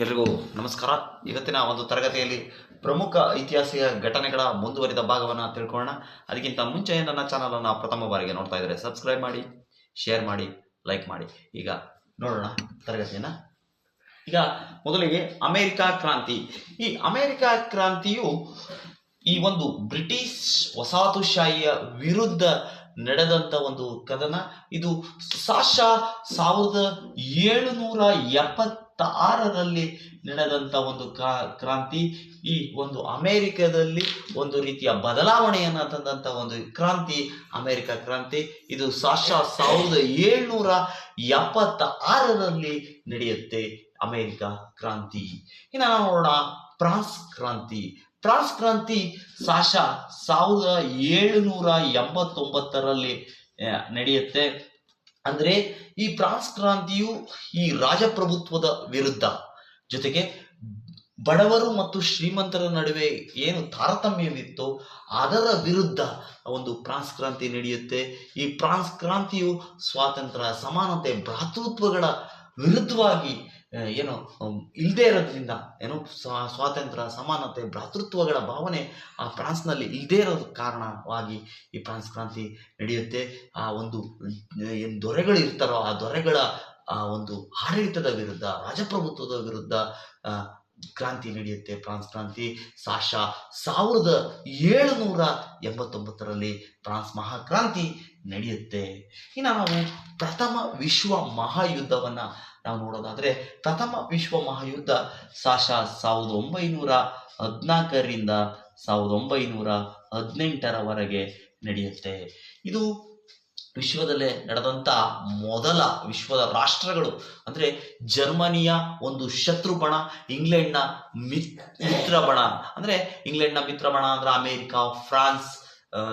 ಎಲ್ರಿಗೂ ನಮಸ್ಕಾರ. ಇವತ್ತಿನ ಒಂದು ತರಗತಿಯಲ್ಲಿ ಪ್ರಮುಖ ಐತಿಹಾಸಿಕ ಘಟನೆಗಳ ಮುಂದುವರಿದ ಭಾಗವನ್ನು ತಿಳ್ಕೊಳ್ಳೋಣ. ಅದಕ್ಕಿಂತ ಮುಂಚೆ ನನ್ನ ಚಾನಲನ್ನು ಪ್ರಥಮ ಬಾರಿಗೆ ನೋಡ್ತಾ ಇದ್ದರೆ ಸಬ್ಸ್ಕ್ರೈಬ್ ಮಾಡಿ ಶೇರ್ ಮಾಡಿ ಲೈಕ್ ಮಾಡಿ. ಈಗ ನೋಡೋಣ ತರಗತಿಯನ್ನು. ಈಗ ಮೊದಲಿಗೆ ಅಮೆರಿಕ ಕ್ರಾಂತಿ. ಈ ಅಮೆರಿಕ ಕ್ರಾಂತಿಯು ಈ ಒಂದು ಬ್ರಿಟಿಷ್ ವಸಾಹತುಶಾಹಿಯ ವಿರುದ್ಧ ನಡೆದಂತ ಒಂದು ಕದನ. ಇದು ಸಾಶ ಸಾವಿರದ ಏಳುನೂರ ಎಪ್ಪತ್ತಾರರಲ್ಲಿ ನಡೆದಂತ ಒಂದು ಕ್ರಾ- ಕ್ರಾಂತಿ. ಈ ಒಂದು ಅಮೇರಿಕದಲ್ಲಿ ಒಂದು ರೀತಿಯ ಬದಲಾವಣೆಯನ್ನ ತಂದಂತ ಒಂದು ಕ್ರಾಂತಿ, ಅಮೇರಿಕ ಕ್ರಾಂತಿ. ಇದು ಸಾಶ ಸಾವಿರದ ಏಳ್ನೂರ ಎಪ್ಪತ್ತ ಆರರಲ್ಲಿ ನಡೆಯುತ್ತೆ ಅಮೇರಿಕ ಕ್ರಾಂತಿ. ಇನ್ನು ನೋಡೋಣ ಫ್ರಾನ್ಸ್ ಕ್ರಾಂತಿ. ಫ್ರಾನ್ಸ್ ಕ್ರಾಂತಿ ಸಾಶ ಸಾವಿರದ ಏಳುನೂರ ಎಂಬತ್ತೊಂಬತ್ತರಲ್ಲಿ ನಡೆಯುತ್ತೆ. ಅಂದ್ರೆ ಈ ಫ್ರಾನ್ಸ್ ಕ್ರಾಂತಿಯು ಈ ರಾಜಪ್ರಭುತ್ವದ ವಿರುದ್ಧ. ಜೊತೆಗೆ ಬಡವರು ಮತ್ತು ಶ್ರೀಮಂತರ ನಡುವೆ ಏನು ತಾರತಮ್ಯವಿತ್ತು ಅದರ ವಿರುದ್ಧ ಒಂದು ಫ್ರಾನ್ಸ್ ಕ್ರಾಂತಿ ನಡೆಯುತ್ತೆ. ಈ ಫ್ರಾನ್ಸ್ ಕ್ರಾಂತಿಯು ಸ್ವಾತಂತ್ರ್ಯ, ಸಮಾನತೆ, ಭ್ರಾತೃತ್ವಗಳ ವಿರುದ್ಧವಾಗಿ ಏನು ಇಲ್ಲದೆ ಇರೋದ್ರಿಂದ, ಏನು ಸ್ವಾ- ಸ್ವಾತಂತ್ರ್ಯ, ಸಮಾನತೆ, ಭ್ರಾತೃತ್ವಗಳ ಭಾವನೆ ಆ ಫ್ರಾನ್ಸ್ನಲ್ಲಿ ಇಲ್ಲದೆ ಇರೋದ ಕಾರಣವಾಗಿ ಈ ಫ್ರಾನ್ಸ್ ಕ್ರಾಂತಿ ನಡೆಯುತ್ತೆ. ಆ ಒಂದು ಏನು ದೊರೆಗಳು ಇರ್ತಾರೋ ಆ ದೊರೆಗಳ, ಆ ಒಂದು ಆಡಳಿತದ ವಿರುದ್ಧ, ರಾಜಪ್ರಭುತ್ವದ ವಿರುದ್ಧ ಕ್ರಾಂತಿ ನಡೆಯುತ್ತೆ, ಫ್ರಾನ್ಸ್ ಕ್ರಾಂತಿ ಸಾಶ ಸಾವಿರದ ಏಳುನೂರ ಎಂಬತ್ತೊಂಬತ್ತರಲ್ಲಿ ಫ್ರಾನ್ಸ್ ಮಹಾಕ್ರಾಂತಿ ನಡೆಯುತ್ತೆ. ಇನ್ನು ನಾವು ಪ್ರಥಮ ವಿಶ್ವ ಮಹಾಯುದ್ಧವನ್ನ ನಾವು ನೋಡೋದಾದ್ರೆ, ಪ್ರಥಮ ವಿಶ್ವ ಮಹಾಯುದ್ಧ ಸಾಶ ಸಾವಿರದ ಒಂಬೈನೂರ ಹದಿನಾಲ್ಕರಿಂದ ಸಾವಿರದ ಒಂಬೈನೂರ ಹದಿನೆಂಟರವರೆಗೆ ನಡೆಯುತ್ತೆ. ಇದು ವಿಶ್ವದಲ್ಲೇ ನಡೆದಂಥ ಮೊದಲ ವಿಶ್ವದ ರಾಷ್ಟ್ರಗಳು ಅಂದರೆ ಜರ್ಮನಿಯ ಒಂದು ಶತ್ರು ಬಣ, ಇಂಗ್ಲೆಂಡ್ನ ಮಿತ್, ಮಿತ್ರ ಬಣ. ಅಂದರೆ ಇಂಗ್ಲೆಂಡ್ನ ಮಿತ್ರ ಬಣ ಅಂದರೆ ಅಮೆರಿಕ, ಫ್ರಾನ್ಸ್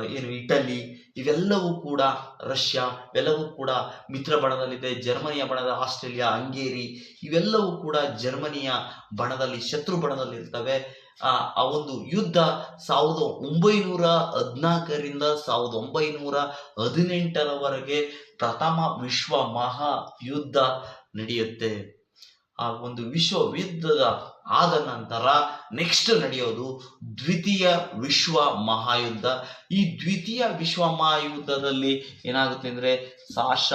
ಏನು ಇಟಲಿ, ಇವೆಲ್ಲವೂ ಕೂಡ ರಷ್ಯಾ, ಇವೆಲ್ಲವೂ ಕೂಡ ಮಿತ್ರ ಬಣದಲ್ಲಿದೆ. ಜರ್ಮನಿಯ ಬಣದ ಆಸ್ಟ್ರೇಲಿಯಾ, ಹಂಗೇರಿ, ಇವೆಲ್ಲವೂ ಕೂಡ ಜರ್ಮನಿಯ ಬಣದಲ್ಲಿ, ಶತ್ರು ಬಣದಲ್ಲಿರ್ತವೆ. ಆ ಆ ಒಂದು ಯುದ್ಧ ಸಾವಿರದ ಒಂಬೈನೂರ ಹದಿನಾಲ್ಕರಿಂದ ಸಾವಿರದ ಒಂಬೈನೂರ ಹದಿನೆಂಟರವರೆಗೆ ಪ್ರಥಮ ವಿಶ್ವ ಮಹಾ ಯುದ್ಧ ನಡೆಯುತ್ತೆ. ಆ ಒಂದು ವಿಶ್ವ ಯುದ್ಧದ ಆದ ನಂತರ ನೆಕ್ಸ್ಟ್ ನಡೆಯೋದು ದ್ವಿತೀಯ ವಿಶ್ವ ಮಹಾಯುದ್ಧ. ಈ ದ್ವಿತೀಯ ವಿಶ್ವ ಮಹಾಯುದ್ಧದಲ್ಲಿ ಏನಾಗುತ್ತೆ ಅಂದರೆ ಸಾಶ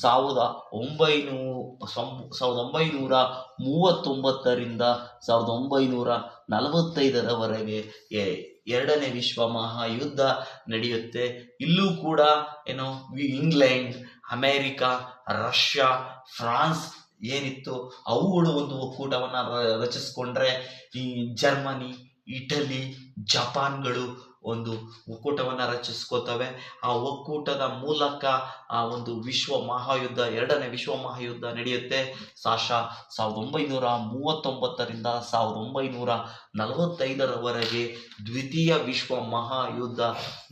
ಸಾವಿರದ ಒಂಬೈನೂರು ಸಾವಿರದ ಒಂಬೈನೂರ ಮೂವತ್ತೊಂಬತ್ತರಿಂದ ಸಾವಿರದ ಒಂಬೈನೂರ ನಲವತ್ತೈದರವರೆಗೆ ಎರಡನೇ ವಿಶ್ವ ಮಹಾಯುದ್ಧ ನಡೆಯುತ್ತೆ. ಇಲ್ಲೂ ಕೂಡ ಏನು ಇಂಗ್ಲೆಂಡ್, ಅಮೇರಿಕಾ, ರಷ್ಯಾ, ಫ್ರಾನ್ಸ್ ಏನಿತ್ತು? ಅವುಗಳು ಒಂದು ಒಕ್ಕೂಟವನ್ನ ರಚಿಸಿಕೊಂಡ್ರೆ ಈ ಜರ್ಮನಿ, ಇಟಲಿ, ಜಪಾನ್ಗಳು ಒಂದು ಒಕ್ಕೂಟವನ್ನ ರಚಿಸ್ಕೋತವೆ. ಆ ಒಕ್ಕೂಟದ ಮೂಲಕ ಆ ಒಂದು ವಿಶ್ವ ಮಹಾಯುದ್ಧ, ಎರಡನೇ ವಿಶ್ವ ಮಹಾಯುದ್ಧ ನಡೆಯುತ್ತೆ. ಸಾಶ ಸಾವಿರದ ಒಂಬೈನೂರ ಮೂವತ್ತೊಂಬತ್ತರಿಂದ ಸಾವಿರದ ಒಂಬೈನೂರ ನಲವತ್ತೈದರವರೆಗೆ ದ್ವಿತೀಯ ವಿಶ್ವ ಮಹಾಯುದ್ಧ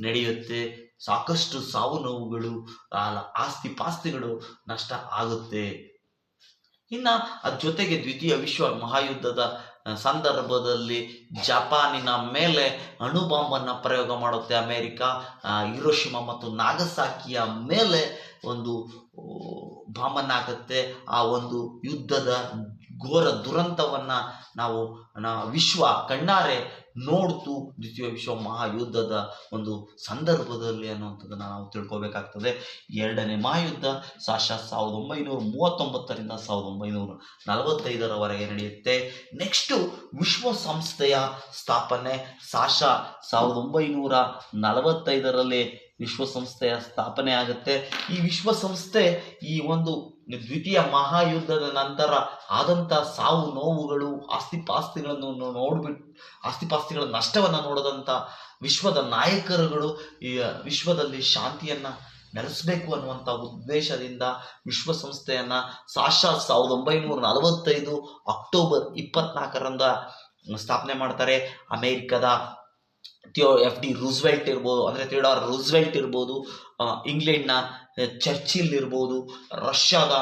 ನಡೆಯುತ್ತೆ. ಸಾಕಷ್ಟು ಸಾವು ನೋವುಗಳು ಆಸ್ತಿ ಪಾಸ್ತಿಗಳು ನಷ್ಟ ಆಗುತ್ತೆ. ಇನ್ನ ಅದ್ರ ಜೊತೆಗೆ ದ್ವಿತೀಯ ವಿಶ್ವ ಮಹಾಯುದ್ಧದ ಸಂದರ್ಭದಲ್ಲಿ ಜಪಾನಿನ ಮೇಲೆ ಅಣುಬಾಂಬನ್ನ ಪ್ರಯೋಗ ಮಾಡುತ್ತೆ ಅಮೆರಿಕ ಇರೋಶಿಮ ಮತ್ತು ನಾಗಸಾಕಿಯ ಮೇಲೆ ಒಂದು ಬಾಂಬನ್ನ ಹಾಕುತ್ತೆ ಆ ಒಂದು ಯುದ್ಧದ ಘೋರ ದುರಂತವನ್ನ ನಾವು, ನಾ- ವಿಶ್ವ ಕಣ್ಣಾರೆ ನೋಡ್ತು ದ್ವಿತೀಯ ವಿಶ್ವ ಮಹಾಯುದ್ಧದ ಒಂದು ಸಂದರ್ಭದಲ್ಲಿ ಅನ್ನುವಂಥದ್ದನ್ನ ನಾವು ತಿಳ್ಕೊಬೇಕಾಗ್ತದೆ. ಎರಡನೇ ಮಹಾಯುದ್ಧ ಸಾಶ ಸಾವಿರದ ಒಂಬೈನೂರ ಮೂವತ್ತೊಂಬತ್ತರಿಂದ ಸಾವಿರದ ಒಂಬೈನೂರ ನಲವತ್ತೈದರವರೆಗೆ ನಡೆಯುತ್ತೆ. ನೆಕ್ಸ್ಟು ವಿಶ್ವಸಂಸ್ಥೆಯ ಸ್ಥಾಪನೆ ಸಾಶ ಸಾವಿರದ ಒಂಬೈನೂರ ನಲವತ್ತೈದರಲ್ಲಿ ವಿಶ್ವಸಂಸ್ಥೆಯ ಸ್ಥಾಪನೆ ಆಗುತ್ತೆ. ಈ ವಿಶ್ವಸಂಸ್ಥೆ ಈ ಒಂದು ದ್ವಿತೀಯ ಮಹಾಯುದ್ಧದ ನಂತರ ಆದಂತ ಸಾವು ನೋವುಗಳು, ಆಸ್ತಿಪಾಸ್ತಿಗಳನ್ನು ನೋಡ್ಬಿಟ್ಟು ಆಸ್ತಿಪಾಸ್ತಿಗಳ ನಷ್ಟವನ್ನು ನೋಡದಂತ ವಿಶ್ವದ ನಾಯಕರುಗಳು ಈ ವಿಶ್ವದಲ್ಲಿ ಶಾಂತಿಯನ್ನ ನೆಲೆಸಬೇಕು ಅನ್ನುವಂಥ ಉದ್ದೇಶದಿಂದ ವಿಶ್ವಸಂಸ್ಥೆಯನ್ನ ಸಾಶ ಸಾವಿರದ ಒಂಬೈನೂರ ನಲವತ್ತೈದು ಅಕ್ಟೋಬರ್ ಇಪ್ಪತ್ನಾಲ್ಕರಂದ ಸ್ಥಾಪನೆ ಮಾಡ್ತಾರೆ ಅಮೆರಿಕದ ಥಿಯೋ ಎಫ್ ಡಿ ರೂಸ್ವೆಲ್ಟ್ ಇರ್ಬೋದು, ಅಂದರೆ ಥಿಯೋಡಾರ್ ರೂಸ್ವೆಲ್ಟ್ ಇರ್ಬೋದು ಇಂಗ್ಲೆಂಡ್ನ ಚರ್ಚಿಲ್ ಇರ್ಬೋದು, ರಷ್ಯಾದ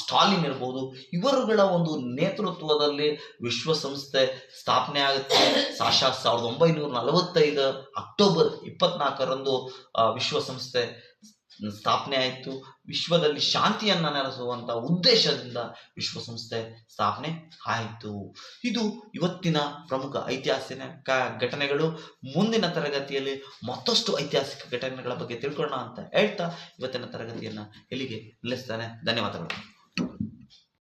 ಸ್ಟಾಲಿನ್ ಇರ್ಬೋದು, ಇವರುಗಳ ಒಂದು ನೇತೃತ್ವದಲ್ಲಿ ವಿಶ್ವಸಂಸ್ಥೆ ಸ್ಥಾಪನೆ ಆಗುತ್ತೆ. ಸಾಶ ಸಾವಿರದ ಒಂಬೈನೂರ ನಲವತ್ತೈದು ಅಕ್ಟೋಬರ್ ಇಪ್ಪತ್ನಾಲ್ಕರಂದು ವಿಶ್ವಸಂಸ್ಥೆ ಸ್ಥಾಪನೆ ಆಯಿತು. ವಿಶ್ವದಲ್ಲಿ ಶಾಂತಿಯನ್ನು ನೆಲೆಸುವಂಥ ಉದ್ದೇಶದಿಂದ ವಿಶ್ವಸಂಸ್ಥೆ ಸ್ಥಾಪನೆ ಆಯಿತು. ಇದು ಇವತ್ತಿನ ಪ್ರಮುಖ ಐತಿಹಾಸಿಕ ಘಟನೆಗಳು. ಮುಂದಿನ ತರಗತಿಯಲ್ಲಿ ಮತ್ತಷ್ಟು ಐತಿಹಾಸಿಕ ಘಟನೆಗಳ ಬಗ್ಗೆ ತಿಳ್ಕೊಳ್ಳೋಣ ಅಂತ ಹೇಳ್ತಾ ಇವತ್ತಿನ ತರಗತಿಯನ್ನು ಇಲ್ಲಿಗೆ ನಿಲ್ಲಿಸ್ತಾನೆ. ಧನ್ಯವಾದಗಳು.